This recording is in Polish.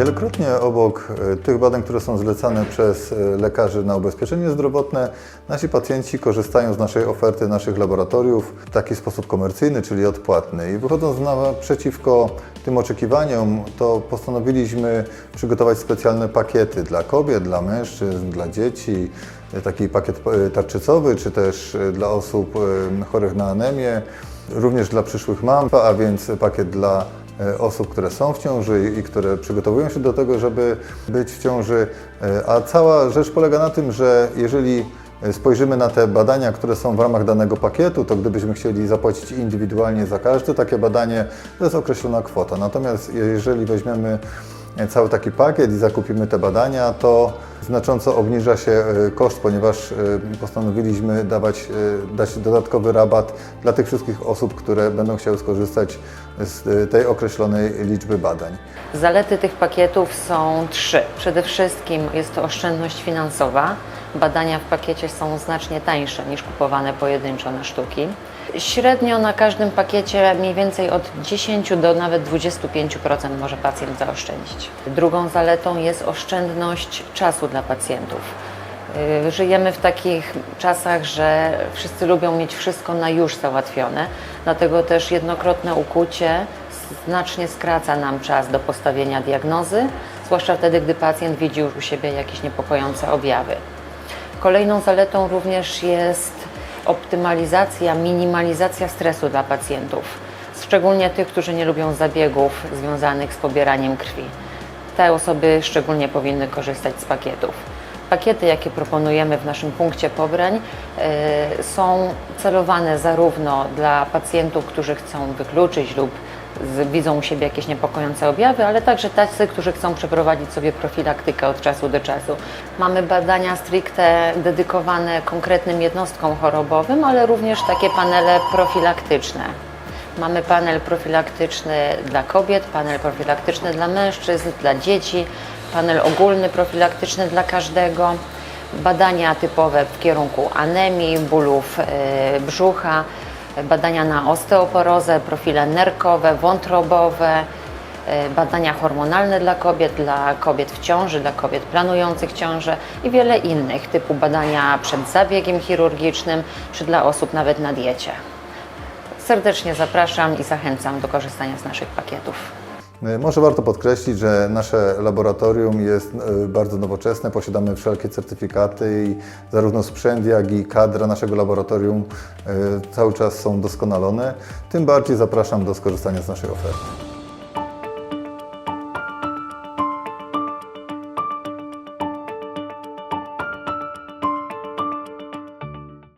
Wielokrotnie obok e, tych badań, które są zlecane przez e, lekarzy na ubezpieczenie zdrowotne, nasi pacjenci korzystają z naszej oferty, naszych laboratoriów w taki sposób komercyjny, czyli odpłatny. I wychodząc naprzeciwko tym oczekiwaniom, to postanowiliśmy przygotować specjalne pakiety dla kobiet, dla mężczyzn, dla dzieci, e, taki pakiet tarczycowy, czy też dla osób chorych na anemię, również dla przyszłych mam, a więc pakiet dla osób, które są w ciąży i które przygotowują się do tego, żeby być w ciąży. E, A cała rzecz polega na tym, że jeżeli e, spojrzymy na te badania, które są w ramach danego pakietu, to gdybyśmy chcieli zapłacić indywidualnie za każde takie badanie, to jest określona kwota. Natomiast jeżeli weźmiemy e, cały taki pakiet i zakupimy te badania, to znacząco obniża się e, koszt, ponieważ e, postanowiliśmy dawać, e, dać dodatkowy rabat dla tych wszystkich osób, które będą chciały skorzystać z tej określonej liczby badań. Zalety tych pakietów są trzy. Przede wszystkim jest to oszczędność finansowa. Badania w pakiecie są znacznie tańsze niż kupowane pojedynczo na sztuki. Średnio na każdym pakiecie mniej więcej od 10 do nawet 25% może pacjent zaoszczędzić. Drugą zaletą jest oszczędność czasu dla pacjentów. Y, Żyjemy w takich czasach, że wszyscy lubią mieć wszystko na już załatwione, dlatego też jednokrotne ukucie znacznie skraca nam czas do postawienia diagnozy, zwłaszcza wtedy, gdy pacjent widzi już u siebie jakieś niepokojące objawy. Kolejną zaletą również jest optymalizacja, minimalizacja stresu dla pacjentów, szczególnie tych, którzy nie lubią zabiegów związanych z pobieraniem krwi. Te osoby szczególnie powinny korzystać z pakietów. Pakiety, jakie proponujemy w naszym punkcie pobrań, e, są celowane zarówno dla pacjentów, którzy chcą wykluczyć lub widzą u siebie jakieś niepokojące objawy, ale także tacy, którzy chcą przeprowadzić sobie profilaktykę od czasu do czasu. Mamy badania stricte dedykowane konkretnym jednostkom chorobowym, ale również takie panele profilaktyczne. Mamy panel profilaktyczny dla kobiet, panel profilaktyczny dla mężczyzn, dla dzieci, panel ogólny profilaktyczny dla każdego, badania typowe w kierunku anemii, bólów e, brzucha, badania na osteoporozę, profile nerkowe, wątrobowe, e, badania hormonalne dla kobiet, dla kobiet w ciąży, dla kobiet planujących ciążę i wiele innych, typu badania przed zabiegiem chirurgicznym, czy dla osób nawet na diecie. Serdecznie zapraszam i zachęcam do korzystania z naszych pakietów. E, Może warto podkreślić, że nasze laboratorium jest e, bardzo nowoczesne, posiadamy wszelkie certyfikaty i zarówno sprzęt, jak i kadra naszego laboratorium e, cały czas są doskonalone. Tym bardziej zapraszam do skorzystania z naszej oferty.